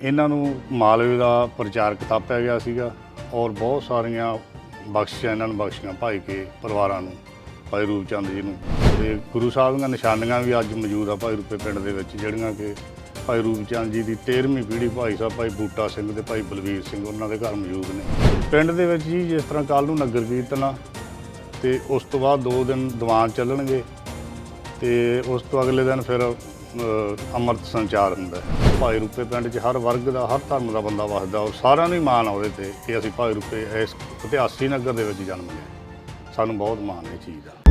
ਇਹਨਾਂ ਨੂੰ ਮਾਲਵੇ ਦਾ ਪ੍ਰਚਾਰਕ ਥਾਪਿਆ ਗਿਆ ਸੀਗਾ ਔਰ ਬਹੁਤ ਸਾਰੀਆਂ ਬਖਸ਼ਿਸ਼ਾਂ ਇਹਨਾਂ ਨੂੰ ਬਖਸ਼ੀਆਂ ਭਾਈ ਕੇ ਪਰਿਵਾਰਾਂ ਨੂੰ, ਭਾਈ ਰੂਪ ਚੰਦ ਜੀ ਨੂੰ। ਤੇ ਗੁਰੂ ਸਾਹਿਬ ਦੀਆਂ ਨਿਸ਼ਾਨੀਆਂ ਵੀ ਅੱਜ ਮੌਜੂਦ ਆ ਭਾਈ ਰੂਪੇ ਪਿੰਡ ਦੇ ਵਿੱਚ, ਜਿਹੜੀਆਂ ਕਿ ਭਾਈ ਰੂਪ ਚੰਦ ਜੀ ਦੀ 13ਵੀਂ ਪੀੜ੍ਹੀ ਭਾਈ ਸਾਹਿਬ, ਭਾਈ ਬੂਟਾ ਸਿੰਘ ਤੇ ਭਾਈ ਬਲਵੀਰ ਸਿੰਘ ਉਹਨਾਂ ਦੇ ਘਰ ਮੌਜੂਦ ਨੇ। ਪਿੰਡ ਦੇ ਵਿੱਚ ਜੀ ਜਿਸ ਤਰ੍ਹਾਂ ਕੱਲ ਨੂੰ ਨਗਰ ਕੀਰਤਨ ਆ ਤੇ ਉਸ ਤੋਂ ਬਾਅਦ 2 ਦਿਨ ਦੀਵਾਨ ਚੱਲਣਗੇ ਤੇ ਉਸ ਤੋਂ ਅਗਲੇ ਦਿਨ ਫਿਰ ਅੰਮ੍ਰਿਤ ਸੰਚਾਰ ਹੁੰਦਾ ਹੈ। ਭਾਈ ਰੂਪੇ ਪਿੰਡ 'ਚ ਹਰ ਵਰਗ ਦਾ, ਹਰ ਧਰਮ ਦਾ ਬੰਦਾ ਵਸਦਾ ਉਹ ਸਾਰਿਆਂ ਨੂੰ ਹੀ ਮਾਣ ਆ ਉਹਦੇ ਤੇ ਕਿ ਅਸੀਂ ਭਾਈ ਰੂਪੇ ਇਸ ਇਤਿਹਾਸੀ ਨਗਰ ਦੇ ਵਿੱਚ ਜਨਮ ਲਿਆ। ਸਾਨੂੰ ਬਹੁਤ ਮਾਣ ਹੈ ਇਹ ਚੀਜ਼ ਦਾ।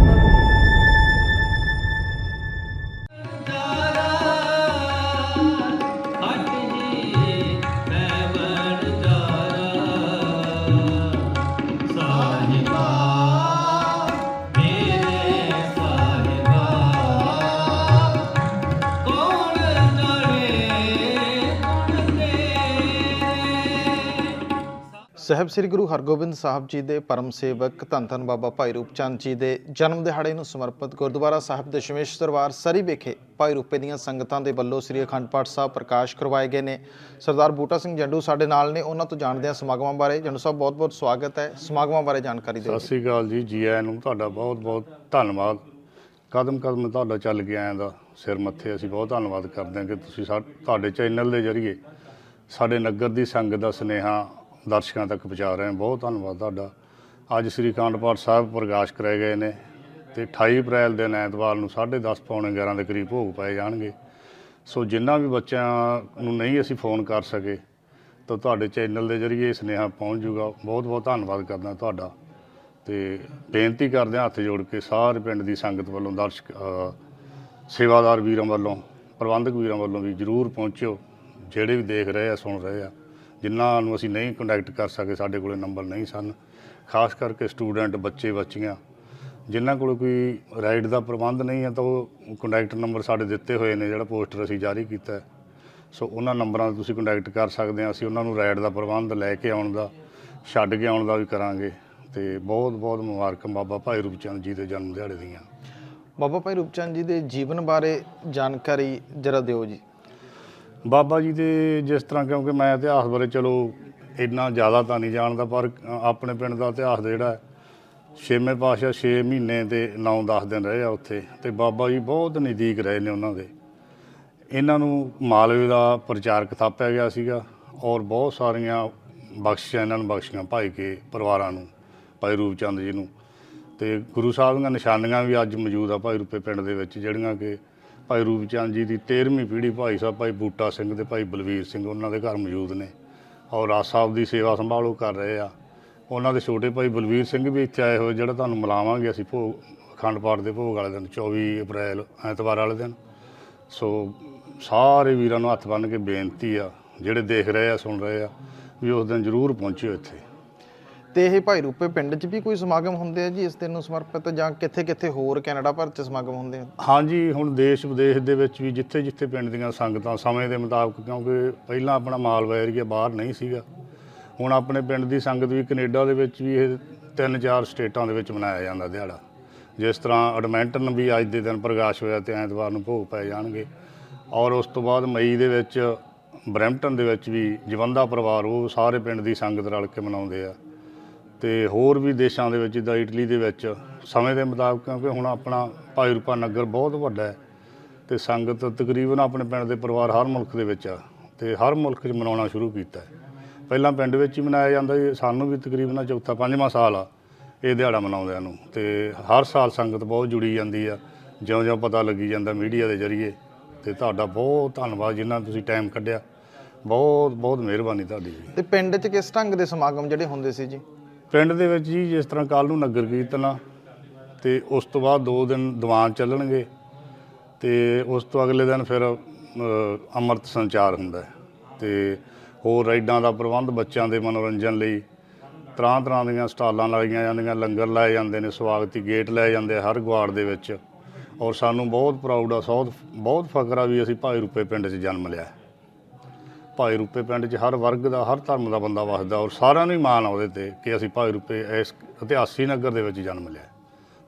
ਸਾਹਿਬ ਸ੍ਰੀ ਗੁਰੂ ਹਰਗੋਬਿੰਦ ਸਾਹਿਬ ਜੀ ਦੇ ਪਰਮ ਸੇਵਕ ਧੰਨ ਧੰਨ ਬਾਬਾ ਭਾਈ ਰੂਪ ਚੰਦ ਜੀ ਦੇ ਜਨਮ ਦਿਹਾੜੇ ਨੂੰ ਸਮਰਪਿਤ ਗੁਰਦੁਆਰਾ ਸਾਹਿਬ ਦਸ਼ਮੇਸ਼ ਦਰਬਾਰ ਸਰੀ ਵਿਖੇ ਭਾਈ ਰੂਪੇ ਦੀਆਂ ਸੰਗਤਾਂ ਦੇ ਵੱਲੋਂ ਸ੍ਰੀ ਅਖੰਡ ਪਾਠ ਸਾਹਿਬ ਪ੍ਰਕਾਸ਼ ਕਰਵਾਏ ਗਏ ਨੇ। ਸਰਦਾਰ ਬੂਟਾ ਸਿੰਘ ਜੰਡੂ ਸਾਡੇ ਨਾਲ ਨੇ, ਉਹਨਾਂ ਤੋਂ ਜਾਣਦੇ ਹਾਂ ਸਮਾਗਮਾਂ ਬਾਰੇ। ਜੰਡੂ ਸਾਹਿਬ ਬਹੁਤ-ਬਹੁਤ ਸਵਾਗਤ ਹੈ। ਸਮਾਗਮਾਂ ਬਾਰੇ ਜਾਣਕਾਰੀ ਦਿਓ। ਸਤਿ ਸ੍ਰੀ ਅਕਾਲ ਜੀ ਜੀ ਆਇਆਂ ਨੂੰ ਤੁਹਾਡਾ ਬਹੁਤ ਬਹੁਤ ਧੰਨਵਾਦ। ਕਦਮ ਕਦਮ ਤੁਹਾਡਾ ਚੱਲ ਕੇ ਆਇਆਂ ਦਾ ਸਿਰ ਮੱਥੇ, ਅਸੀਂ ਬਹੁਤ ਧੰਨਵਾਦ ਕਰਦੇ ਹਾਂ ਕਿ ਤੁਸੀਂ ਸਾ- ਤੁਹਾਡੇ ਚੈਨਲ ਦੇ ਜ਼ਰੀਏ ਸਾਡੇ ਨਗਰ ਦੀ ਸੰਗਤ ਦਾ ਸੁਨੇਹਾ ਦਰਸ਼ਕਾਂ ਤੱਕ ਪਹੁੰਚਾ ਰਹੇ ਹਾਂ। ਬਹੁਤ ਧੰਨਵਾਦ ਤੁਹਾਡਾ। ਅੱਜ ਸ੍ਰੀ ਅਖੰਡ ਪਾਠ ਸਾਹਿਬ ਪ੍ਰਕਾਸ਼ ਕਰਾਏ ਗਏ ਨੇ ਤੇ 28 ਅਪ੍ਰੈਲ ਦਿਨ ਐਤਵਾਰ ਨੂੰ 10:30 ਪੌਣੇ 11 ਦੇ ਕਰੀਬ ਭੋਗ ਪਾਏ ਜਾਣਗੇ। ਸੋ ਜਿੰਨਾ ਵੀ ਬੱਚਿਆਂ ਨੂੰ ਨਹੀਂ ਅਸੀਂ ਫੋਨ ਕਰ ਸਕੇ, ਤਾਂ ਤੁਹਾਡੇ ਚੈਨਲ ਦੇ ਜ਼ਰੀਏ ਇਹ ਸੁਨੇਹਾ ਪਹੁੰਚ ਜੂਗਾ। ਬਹੁਤ ਬਹੁਤ ਧੰਨਵਾਦ ਕਰਦਾ ਤੁਹਾਡਾ। ਤੇ ਬੇਨਤੀ ਕਰਦੇ ਹਾਂ ਹੱਥ ਜੋੜ ਕੇ ਸਾਰੇ ਪਿੰਡ ਦੀ ਸੰਗਤ ਵੱਲੋਂ ਦਰਸ਼ਕ ਸੇਵਾਦਾਰ ਵੀਰਾਂ ਵੱਲੋਂ, ਪ੍ਰਬੰਧਕ ਵੀਰਾਂ ਵੱਲੋਂ ਵੀ ਜਰੂਰ ਪਹੁੰਚਿਓ। ਜਿਹੜੇ ਵੀ ਦੇਖ ਰਹੇ ਆ, ਸੁਣ ਰਹੇ ਆ। ਜਿਨ੍ਹਾਂ ਨੂੰ ਅਸੀਂ ਨਹੀਂ ਕੰਟੈਕਟ ਕਰ ਸਕੇ, ਸਾਡੇ ਕੋਲੇ ਨੰਬਰ ਨਹੀਂ ਸਨ। ਖਾਸ ਕਰਕੇ ਸਟੂਡੈਂਟ ਬੱਚੇ, ਬੱਚੀਆਂ। ਜਿਨ੍ਹਾਂ ਕੋਲ ਕੋਈ ਰਾਈਡ ਦਾ ਪ੍ਰਬੰਧ ਨਹੀਂ ਹੈ, ਤਾਂ ਉਹ ਕੰਟੈਕਟ ਨੰਬਰ ਸਾਡੇ ਦਿੱਤੇ ਹੋਏ ਨੇ, ਜਿਹੜਾ ਪੋਸਟਰ ਅਸੀਂ ਜਾਰੀ ਕੀਤਾ ਸੋ ਉਹਨਾਂ ਨੰਬਰਾਂ 'ਤੇ ਤੁਸੀਂ ਕੰਟੈਕਟ ਕਰ ਸਕਦੇ ਆ ਅਸੀਂ ਉਹਨਾਂ ਨੂੰ ਰਾਈਡ ਦਾ ਪ੍ਰਬੰਧ ਲੈ ਕੇ ਆਉਣ ਦਾ, ਛੱਡ ਕੇ ਆਉਣ ਦਾ ਵੀ ਕਰਾਂਗੇ। ਤੇ ਬਹੁਤ ਬਹੁਤ ਮੁਬਾਰਕਾਂ ਬਾਬਾ ਭਾਈ ਰੂਪ ਚੰਦ ਜੀ ਦੇ ਜਨਮ ਦਿਹਾੜੇ ਦੀਆਂ। ਬਾਬਾ ਭਾਈ ਰੂਪਚੰਦ ਜੀ ਦੇ ਜੀਵਨ ਬਾਰੇ ਜਾਣਕਾਰੀ ਜਰਾ ਦਿਓ ਜੀ। ਬਾਬਾ ਜੀ ਦੇ ਜਿਸ ਤਰ੍ਹਾਂ ਕਿਉਂਕਿ ਮੈਂ ਇਤਿਹਾਸ ਬਾਰੇ ਚਲੋ ਇੰਨਾ ਜ਼ਿਆਦਾ ਤਾਂ ਨਹੀਂ ਜਾਣਦਾ ਪਰ ਆਪਣੇ ਪਿੰਡ ਦਾ ਇਤਿਹਾਸ ਜਿਹੜਾ ਹੈ, ਛੇਵੇਂ ਪਾਤਸ਼ਾਹ 6 ਮਹੀਨੇ ਤੇ 9-10 ਦਿਨ ਰਹੇ ਆ ਉੱਥੇ ਤੇ ਬਾਬਾ ਜੀ ਬਹੁਤ ਨਜ਼ਦੀਕ ਰਹੇ ਨੇ ਉਹਨਾਂ ਦੇ। ਇਹਨਾਂ ਨੂੰ ਮਾਲਵੇ ਦਾ ਪ੍ਰਚਾਰਕ ਥਾਪਿਆ ਗਿਆ ਸੀਗਾ ਔਰ ਬਹੁਤ ਸਾਰੀਆਂ ਬਖਸ਼ਿਸ਼ਾਂ ਇਹਨਾਂ ਨੂੰ ਬਖਸ਼ੀਆਂ ਭਾਈ ਕੇ ਪਰਿਵਾਰਾਂ ਨੂੰ ਭਾਈ ਰੂਪ ਚੰਦ ਜੀ ਨੂੰ। ਤੇ ਗੁਰੂ ਸਾਹਿਬ ਦੀਆਂ ਨਿਸ਼ਾਨੀਆਂ ਵੀ ਅੱਜ ਮੌਜੂਦ ਆ ਭਾਈ ਰੂਪੇ ਪਿੰਡ ਦੇ ਵਿੱਚ ਜਿਹੜੀਆਂ ਕਿ ਭਾਈ ਰੂਪ ਚੰਦ ਜੀ ਦੀ 13ਵੀਂ ਪੀੜ੍ਹੀ ਭਾਈ ਸਾਹਿਬ, ਭਾਈ ਬੂਟਾ ਸਿੰਘ ਤੇ ਭਾਈ ਬਲਵੀਰ ਸਿੰਘ, ਉਹਨਾਂ ਦੇ ਘਰ ਮੌਜੂਦ ਨੇ। ਔਰ ਰਾਜ ਸਾਹਿਬ ਦੀ ਸੇਵਾ ਸੰਭਾਲੋ ਕਰ ਰਹੇ ਆ। ਉਹਨਾਂ ਦੇ ਛੋਟੇ ਭਾਈ ਬਲਵੀਰ ਸਿੰਘ ਵੀ ਇੱਥੇ ਆਏ ਹੋਏ, ਜਿਹੜਾ ਤੁਹਾਨੂੰ ਮਿਲਾਵਾਂਗੇ ਅਸੀਂ ਭੋਗ, ਅਖੰਡ ਪਾਠ ਦੇ ਭੋਗ ਵਾਲੇ ਦਿਨ 24 ਅਪ੍ਰੈਲ, ਐਤਵਾਰ ਵਾਲੇ ਦਿਨ। ਸੋ ਸਾਰੇ ਵੀਰਾਂ ਨੂੰ ਹੱਥ ਬੰਨ੍ਹ ਕੇ ਬੇਨਤੀ ਆ, ਜਿਹੜੇ ਦੇਖ ਰਹੇ ਆ, ਸੁਣ ਰਹੇ ਆ, ਵੀ ਉਸ ਦਿਨ ਜ਼ਰੂਰ ਪਹੁੰਚਿਓ ਇੱਥੇ। ਤੇ ਇਹ ਭਾਈ ਰੂਪੇ ਪਿੰਡ 'ਚ ਵੀ ਕੋਈ ਸਮਾਗਮ ਹੁੰਦੇ ਆ ਜੀ? ਇਸ ਦਿਨ ਨੂੰ ਸਮਰਪਿਤ ਜਾਂ ਕਿੱਥੇ-ਕਿੱਥੇ ਹੋਰ ਕੈਨੇਡਾ ਭਰ 'ਚ ਸਮਾਗਮ ਹੁੰਦੇ ਆ? ਹਾਂਜੀ, ਹੁਣ ਦੇਸ਼ ਵਿਦੇਸ਼ ਦੇ ਵਿੱਚ ਵੀ ਜਿੱਥੇ ਜਿੱਥੇ ਪਿੰਡ ਦੀਆਂ ਸੰਗਤਾਂ ਸਮੇਂ ਦੇ ਮੁਤਾਬਕ, ਕਿਉਂਕਿ ਪਹਿਲਾਂ ਆਪਣਾ ਮਾਲਵਾ ਏਰੀਆ ਬਾਹਰ ਨਹੀਂ ਸੀਗਾ। ਹੁਣ ਆਪਣੇ ਪਿੰਡ ਦੀ ਸੰਗਤ ਵੀ ਕੈਨੇਡਾ ਦੇ ਵਿੱਚ ਵੀ ਇਹ ਤਿੰਨ ਚਾਰ ਸਟੇਟਾਂ ਦੇ ਵਿੱਚ ਮਨਾਇਆ ਜਾਂਦਾ ਦਿਹਾੜਾ। ਜਿਸ ਤਰ੍ਹਾਂ ਐਡਮੈਂਟਨ ਵੀ ਅੱਜ ਦੇ ਦਿਨ ਪ੍ਰਕਾਸ਼ ਹੋਇਆ ਤੇ ਐਤਵਾਰ ਨੂੰ ਭੋਗ ਪੈ ਜਾਣਗੇ। ਔਰ ਉਸ ਤੋਂ ਬਾਅਦ ਮਈ ਦੇ ਵਿੱਚ ਬਰੈਂਪਟਨ ਦੇ ਵਿੱਚ ਵੀ ਜਵੰਦਾ ਪਰਿਵਾਰ, ਉਹ ਸਾਰੇ ਪਿੰਡ ਦੀ ਸੰਗਤ ਰਲ ਕੇ ਮਨਾਉਂਦੇ ਆ। ਤੇ ਹੋਰ ਵੀ ਦੇਸ਼ਾਂ ਦੇ ਵਿੱਚ, ਜਿੱਦਾਂ ਇਟਲੀ ਦੇ ਵਿੱਚ, ਸਮੇਂ ਦੇ ਮੁਤਾਬਕ, ਕਿਉਂਕਿ ਹੁਣ ਆਪਣਾ ਭਾਈ ਰੂਪਾ ਨਗਰ ਬਹੁਤ ਵੱਡਾ ਹੈ ਤੇ ਸੰਗਤ ਤਕਰੀਬਨ ਆਪਣੇ ਪਿੰਡ ਦੇ ਪਰਿਵਾਰ ਹਰ ਮੁਲਕ ਦੇ ਵਿੱਚ ਆ ਤੇ ਹਰ ਮੁਲਕ 'ਚ ਮਨਾਉਣਾ ਸ਼ੁਰੂ ਕੀਤਾ ਪਹਿਲਾਂ ਪਿੰਡ ਵਿੱਚ ਹੀ ਮਨਾਇਆ ਜਾਂਦਾ ਸੀ, ਸਾਨੂੰ ਵੀ ਤਕਰੀਬਨ ਚੌਥਾ, ਪੰਜਵਾਂ ਸਾਲ ਆ ਇਹ ਦਿਹਾੜਾ ਮਨਾਉਂਦਿਆਂ ਨੂੰ ਤੇ ਹਰ ਸਾਲ ਸੰਗਤ ਬਹੁਤ ਜੁੜੀ ਜਾਂਦੀ ਆ, ਜਿਉਂ-ਜਿਉਂ ਪਤਾ ਲੱਗੀ ਜਾਂਦਾ ਮੀਡੀਆ ਦੇ ਜ਼ਰੀਏ ਤੇ ਤੁਹਾਡਾ ਬਹੁਤ ਧੰਨਵਾਦ ਜਿਨ੍ਹਾਂ ਤੁਸੀਂ ਟਾਈਮ ਕੱਢਿਆ ਬਹੁਤ ਬਹੁਤ ਮਿਹਰਬਾਨੀ ਤੁਹਾਡੀ ਜੀ। ਤੇ ਪਿੰਡ 'ਚ ਕਿਸ ਢੰਗ ਦੇ ਸਮਾਗਮ ਜਿਹੜੇ ਹੁੰਦੇ ਸੀ ਜੀ? ਪਿੰਡ ਦੇ ਵਿੱਚ ਜੀ ਜਿਸ ਤਰ੍ਹਾਂ ਕੱਲ ਨੂੰ ਨਗਰ ਕੀਰਤਨ ਆ, ਤੇ ਉਸ ਤੋਂ ਬਾਅਦ 2 ਦਿਨ ਦੀਵਾਨ ਚੱਲਣਗੇ, ਤੇ ਉਸ ਤੋਂ ਅਗਲੇ ਦਿਨ ਫਿਰ ਅੰਮ੍ਰਿਤ ਸੰਚਾਰ ਹੁੰਦਾ ਹੈ। ਤੇ ਹੋਰ ਰਾਈਡਾਂ ਦਾ ਪ੍ਰਬੰਧ ਬੱਚਿਆਂ ਦੇ ਮਨੋਰੰਜਨ ਲਈ, ਤਰ੍ਹਾਂ ਤਰ੍ਹਾਂ ਦੀਆਂ ਸਟਾਲਾਂ ਲਾਈਆਂ ਜਾਂਦੀਆਂ, ਲੰਗਰ ਲਾਏ ਜਾਂਦੇ ਨੇ, ਸਵਾਗਤੀ ਗੇਟ ਲਾਏ ਜਾਂਦੇ ਆ ਹਰ ਗੁਆੜ ਦੇ ਵਿੱਚ। ਔਰ ਸਾਨੂੰ ਬਹੁਤ ਪ੍ਰਾਊਡ ਆ ਬਹੁਤ ਬਹੁਤ ਫਖਰ ਆ ਵੀ ਅਸੀਂ ਭਾਈ ਰੂਪੇ ਪਿੰਡ 'ਚ ਜਨਮ ਲਿਆ ਭਾਈ ਰੂਪੇ ਪਿੰਡ 'ਚ ਹਰ ਵਰਗ ਦਾ ਹਰ ਧਰਮ ਦਾ ਬੰਦਾ ਵਸਦਾ ਔਰ ਸਾਰਿਆਂ ਨੂੰ ਹੀ ਮਾਣ ਆ ਉਹਦੇ ਤੇ ਕਿ ਅਸੀਂ ਭਾਈ ਰੂਪੇ ਇਸ ਇਤਿਹਾਸੀ ਨਗਰ ਦੇ ਵਿੱਚ ਜਨਮ ਲਿਆ।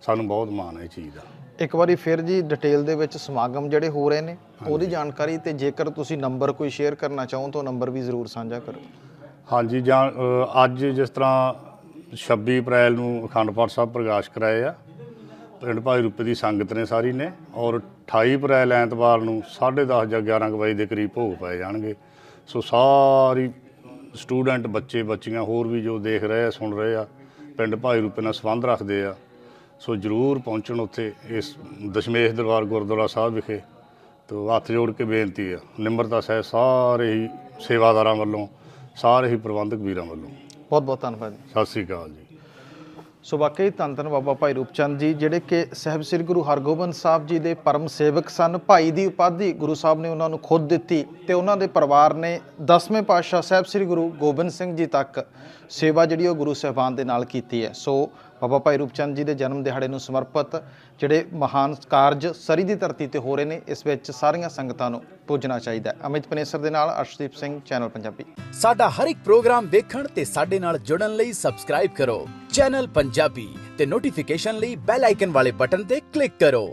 ਸਾਨੂੰ ਬਹੁਤ ਮਾਣ ਹੈ ਇਹ ਚੀਜ਼ ਦਾ। ਇੱਕ ਵਾਰੀ ਫਿਰ ਜੀ ਡਿਟੇਲ ਦੇ ਵਿੱਚ ਸਮਾਗਮ ਜਿਹੜੇ ਹੋ ਰਹੇ ਨੇ ਉਹਦੀ ਜਾਣਕਾਰੀ ਤੇ ਜੇਕਰ ਤੁਸੀਂ ਨੰਬਰ ਕੋਈ ਸ਼ੇਅਰ ਕਰਨਾ ਚਾਹੋ ਤਾਂ ਨੰਬਰ ਵੀ ਜ਼ਰੂਰ ਸਾਂਝਾ ਕਰੋ। ਹਾਂਜੀ ਜਾਂ ਅ, ਅੱਜ ਜਿਸ ਤਰ੍ਹਾਂ 26 ਅਪ੍ਰੈਲ ਨੂੰ ਅਖੰਡ ਪਾਠ ਸਾਹਿਬ ਪ੍ਰਕਾਸ਼ ਕਰਾਏ ਆ ਪਿੰਡ ਭਾਈ ਰੂਪੇ ਦੀ ਸੰਗਤ ਨੇ ਸਾਰੀ ਨੇ ਔਰ 28 ਅਪ੍ਰੈਲ ਐਤਵਾਰ ਨੂੰ 10:30 ਜਾਂ 11 ਕੁ ਵਜੇ ਦੇ ਕਰੀਬ ਭੋਗ ਪਏ ਜਾਣਗੇ। ਸੋ ਸਾਰੀ ਸਟੂਡੈਂਟ ਬੱਚੇ ਬੱਚੀਆਂ ਹੋਰ ਵੀ ਜੋ ਦੇਖ ਰਹੇ ਆ ਸੁਣ ਰਹੇ ਆ ਪਿੰਡ ਭਾਈ ਰੂਪੇ ਨਾਲ ਸੰਬੰਧ ਰੱਖਦੇ ਆ ਸੋ ਜਰੂਰ ਪਹੁੰਚਣ ਉੱਥੇ ਇਸ ਦਸ਼ਮੇਸ਼ ਦਰਬਾਰ ਗੁਰਦੁਆਰਾ ਸਾਹਿਬ ਵਿਖੇ। ਤੋ ਹੱਥ ਜੋੜ ਕੇ ਬੇਨਤੀ ਆ ਨਿਮਰਤਾ ਸਹਿ ਸਾਰੇ ਹੀ ਸੇਵਾਦਾਰਾਂ ਵੱਲੋਂ ਸਾਰੇ ਹੀ ਪ੍ਰਬੰਧਕ ਵੀਰਾਂ ਵੱਲੋਂ। ਬਹੁਤ ਬਹੁਤ ਧੰਨਵਾਦ ਜੀ। ਸਤਿ ਸ੍ਰੀ ਅਕਾਲ ਜੀ। ਸੋ ਵਾਕਈ ਧੰਨ ਧੰਨ ਬਾਬਾ ਭਾਈ ਰੂਪਚੰਦ ਜੀ, ਜਿਹੜੇ ਕਿ ਸਾਹਿਬ ਸ੍ਰੀ ਗੁਰੂ ਹਰਗੋਬਿੰਦ ਸਾਹਿਬ ਜੀ ਦੇ ਪਰਮ ਸੇਵਕ ਸਨ, ਭਾਈ ਦੀ ਉਪਾਧੀ ਗੁਰੂ ਸਾਹਿਬ ਨੇ ਉਹਨਾਂ ਨੂੰ ਖੁਦ ਦਿੱਤੀ ਤੇ ਉਹਨਾਂ ਦੇ ਪਰਿਵਾਰ ਨੇ ਦਸਵੇਂ ਪਾਤਸ਼ਾਹ ਸਾਹਿਬ ਸ੍ਰੀ ਗੁਰੂ ਗੋਬਿੰਦ ਸਿੰਘ ਜੀ ਤੱਕ ਸੇਵਾ ਜਿਹੜੀ ਉਹ ਗੁਰੂ ਸਾਹਿਬਾਨ ਦੇ ਨਾਲ ਕੀਤੀ ਹੈ। ਸੋ ਬਾਬਾ ਭਾਈ ਰੂਪਚੰਦ ਜੀ ਦੇ ਜਨਮ ਦਿਹਾੜੇ ਨੂੰ ਸਮਰਪਿਤ ਜਿਹੜੇ ਮਹਾਨ ਕਾਰਜ ਸਰੀ ਦੀ ਧਰਤੀ ਤੇ ਹੋ ਰਹੇ ਨੇ, ਇਸ ਵਿੱਚ ਸਾਰੀਆਂ ਸੰਗਤਾਂ ਨੂੰ ਪੁੱਜਣਾ ਚਾਹੀਦਾ ਹੈ। ਅਮਿਤ ਪਨੇਸਰ ਦੇ ਨਾਲ ਅਰਸ਼ਦੀਪ ਸਿੰਘ, ਚੈਨਲ ਪੰਜਾਬੀ। ਸਾਡਾ ਹਰ ਇੱਕ ਪ੍ਰੋਗਰਾਮ ਦੇਖਣ ਤੇ ਸਾਡੇ ਨਾਲ ਜੁੜਨ ਲਈ ਸਬਸਕ੍ਰਾਈਬ ਕਰੋ। ਚੈਨਲ ਪੰਜਾਬੀ ਤੇ ਨੋਟੀਫਿਕੇਸ਼ਨ ਲਈ ਬੈਲ ਆਈਕਨ ਵਾਲੇ ਬਟਨ ਤੇ ਕਲਿੱਕ ਕਰੋ।